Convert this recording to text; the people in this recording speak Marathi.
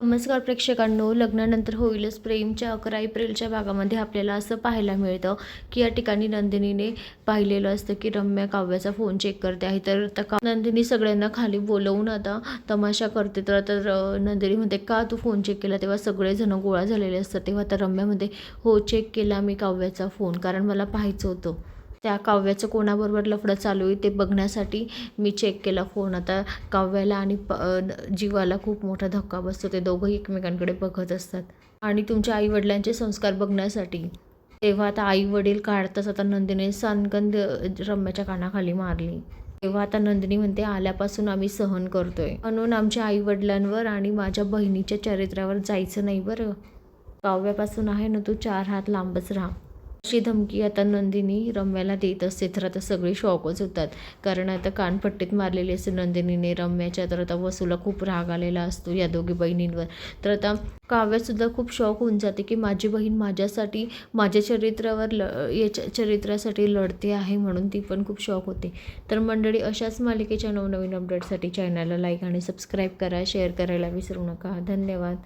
नमस्कार प्रेक्षकांनो लग्नानंतर होईलच प्रेमच्या अकरा एप्रिलच्या भागामध्ये आपल्याला असं पाहायला मिळतं की या ठिकाणी नंदिनीने पाहिलेलं असतं की रम्या काव्याचा फोन चेक करते आहे. तर का नंदिनी सगळ्यांना खाली बोलवून आता तमाशा करते. तर तर नंदिनी म्हणते का तू फोन चेक केला? तेव्हा सगळेजण गोळा झालेले असतात. तेव्हा तर रम्यामध्ये हो चेक केला मी काव्याचा फोन कारण मला पाहायचं होतं. त्या काव्याचं कोणाबरोबर लफडं चालू आहे ते बघण्यासाठी मी चेक केला फोन आता काव्याला आणि प जीवाला खूप मोठा धक्का बसतो. ते दोघंही एकमेकांकडे बघत असतात. आणि तुमच्या आईवडिलांचे संस्कार बघण्यासाठी तेव्हा आता आई वडील काढताच आता नंदिनी सनगंध रम्याच्या कानाखाली मारली. तेव्हा आता नंदिनी म्हणते आल्यापासून आम्ही सहन करतोय. म्हणून आमच्या आई वडिलांवर आणि माझ्या बहिणीच्या चरित्रावर जायचं नाही बरं. काव्यापासून आहे ना तू चार हात लांबच राहा. अशी धमकी आता नंदिनी रम्याला देत असते. तर आता सगळे शॉकच होतात. कारण आता कानपट्टीत मारलेली असते नंदिनीने रम्याच्या. तर आता वसूला खूप राग आलेला असतो या दोघी बहिणींवर. तर आता काव्यासुद्धा खूप शॉक होऊन जाते की माझी बहीण माझ्यासाठी माझ्या चरित्रावर ल याच्या चरित्रासाठी लढते आहे म्हणून ती पण खूप शॉक होते. तर मंडळी अशाच मालिकेच्या नवनवीन अपडेटसाठी चॅनलला लाईक आणि सबस्क्राईब करा. शेअर करायला विसरू नका. धन्यवाद.